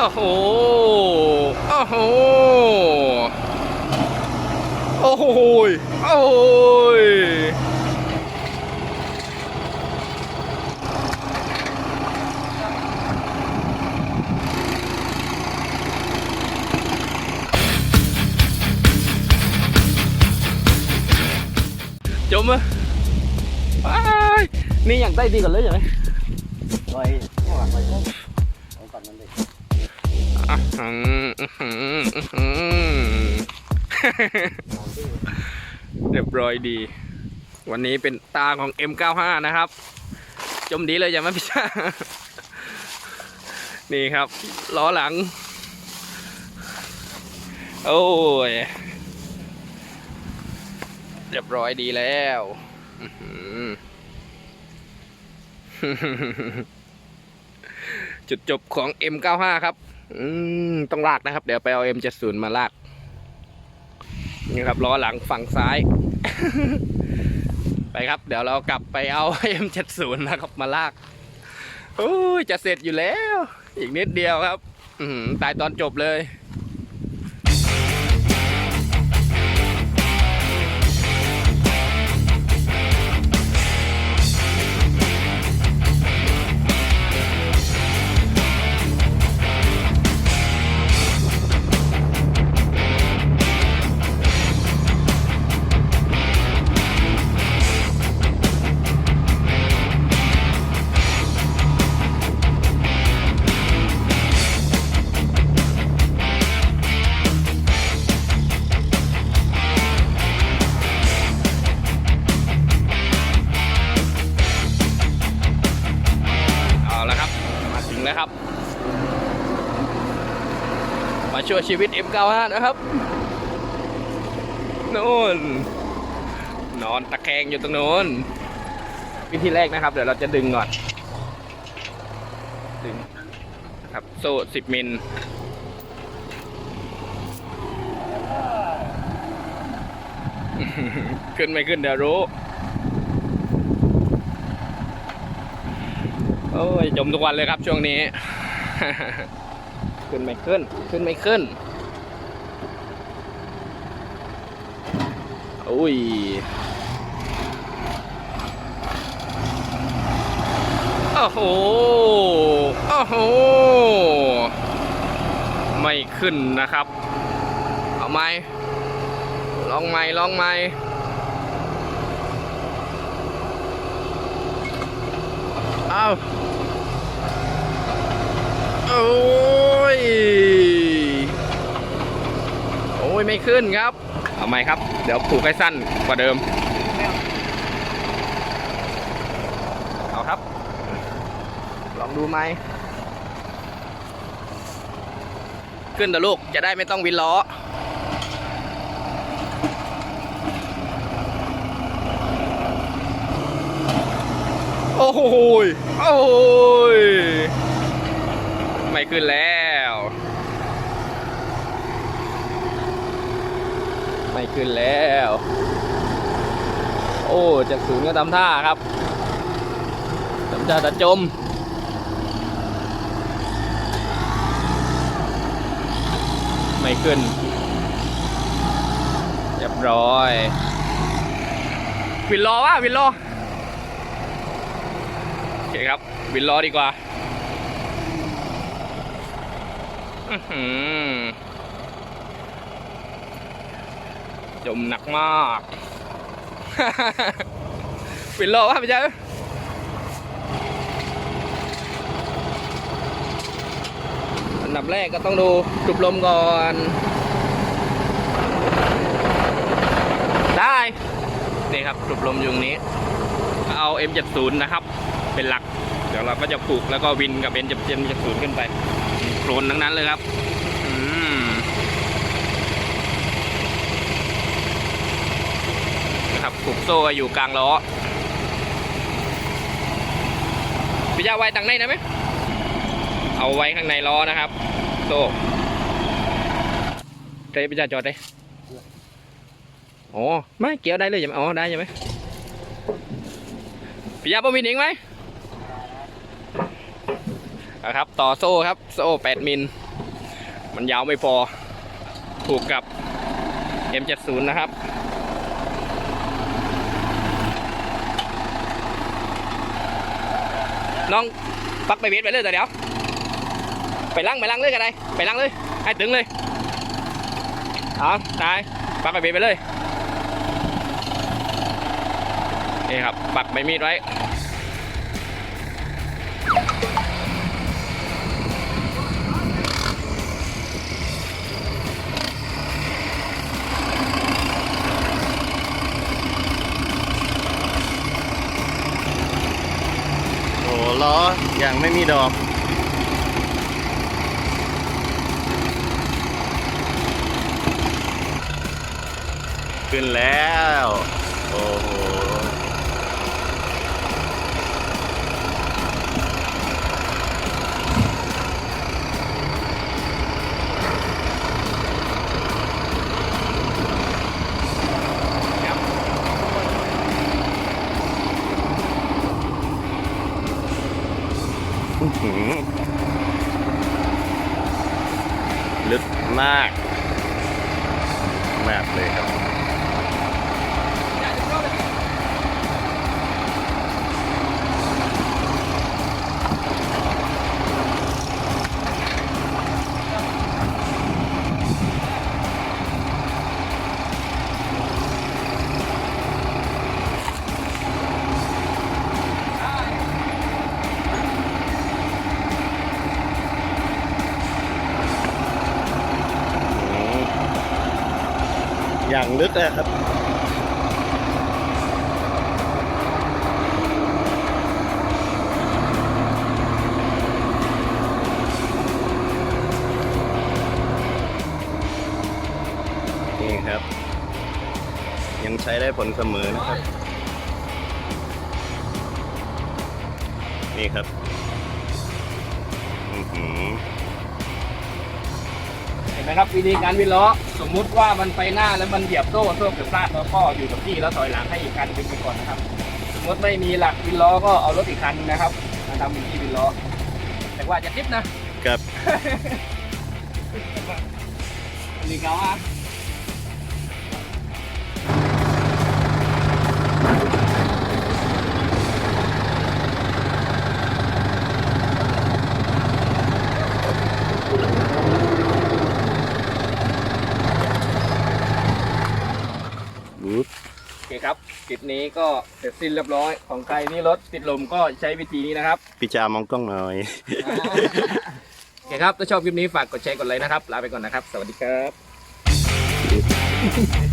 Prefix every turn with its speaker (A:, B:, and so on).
A: โอ้โห โอ้โห โอ้โห โอ้โหจมอะอ้ายนี่อย่างใต้ดีก่อนเลยใช่ไหม
B: เรี
A: ยบร้อยดี วันนี้เป็นตาของ M95 นะครับ จมดีเลยอย่ามาพิชานี่ครับล้อหลัง โอ้ย เรียบร้อยดีแล้วจุดจบของ M95 ครับ อืมต้องลากนะครับ เดี๋ยวไปเอา M70 มาลาก นี่ครับล้อหลังฝั่งซ้าย ไปครับ เดี๋ยวเรากลับไปเอา M70 นะครับมาลากโอ้ยจะเสร็จอยู่แล้ว อีกนิดเดียวครับ อืตายตอนจบเลย ชีวิต M95 นะครับนู่นนอนตะแคงอยู่ตรงนู้นวิธีแรกนะครับ เดี๋ยวเราจะดึงก่อน ดึงครับโซ่สิบมิลขึ้นไม่ขึ้นเดี๋ยวรู้ โอ้ย จมทุกวันเลยครับช่วงนี้ ขึ้นไม่ขึ้น ขึ้นไม่ขึ้น อุ้ยโอ้โหโอ้โห ไม่ขึ้นนะครับ เอาไหมลองไหมลองไหมเอาโอ้ย โอ้ย ไม่ขึ้นครับ เอาไหมครับ เดี๋ยวผูกให้สั้นกว่าเดิม เอาครับ ลองดูไหม ขึ้นเถอะลูก จะได้ไม่ต้องวินล้อโอ้โห โอ้ย ไม่ขึ้นแล้ว ไม่ขึ้นแล้ว โอ้จากศูนย์ก็ทำท่าครับทำท่าจะจมไม่ขึ้นเรียบร้อยวินรอวะวินรอโอเคครับวินรอดีกว่า อื้อหือ จมหนักมากวินรอวะพี่เจ้าอันดับแรกก็ต้องดูจุบลมก่อน ได้ นี่ครับจุบลมยู่ตรงนี้ เอา M70 นะครับ เป็นหลัก เดี๋ยวเราก็จะผูกแล้วก็วินกับ M70 ขึ้นไปโคลนทั้งนั้นเลยครับ อืมนะครับ ผูกโซ่อยู่กลางล้อพี่ยาไว้ตังในนะไหมเอาไว้ข้างในล้อนะครับโซ่ใจพี่ยาจอดได้อ๋อไม่เกี่ยวได้เลยใช่ไหมอ๋อได้ใช่ไหมพี่ยาบ่มีหนิงไหมนะครับต่อโซ่ครับโซ่8มิลมันยาวไม่พอผูกกับ M70 นะครับ น้องปักไปเบ็ดไปเลยแต่เดี๋ยว ไปลังไปลังเลยกันได้ไปลังเลยให้ตึงเลยเอาตายปักไปเบ็ดไปเลยนี่ครับปักใบมีดไว้
B: ล้อยังไม่มีดอก ขึ้นแล้ว โอ้โห ลึกมาก มากเลยครับ อย่างลึกเลยครับนี่ครับ ยังใช้ได้ผลเสมอนะครับ นี่ครับ อือหือ
A: นไหมครับวิธีการวินล้อสมมุติว่ามันไปหน้าแล้วมันเหยียบโซ่โซ่เกิดพลาดแล้วก็อยู่กับที่แล้วถอยหลังให้อีกคันดึงไปก่อนนะครับ สมมติไม่มีหลักวินล้อก็เอารถอีกคันนะครับมาทำวิธีวินล้อแต่ว่าจะทิปนะ
B: กับ
A: นี่เขาอะ นี้ก็เสร็จสิ้นเรียบร้อย ของใครนี่รถติดลมก็ใช้วิธีนี้นะครับ
B: พี่จามองกล้องหน่อย
A: โอเคครับ ถ้าชอบคลิปนี้ฝากกดแชร์กดไลค์นะครับ ลาไปก่อนนะครับ สวัสดีครับ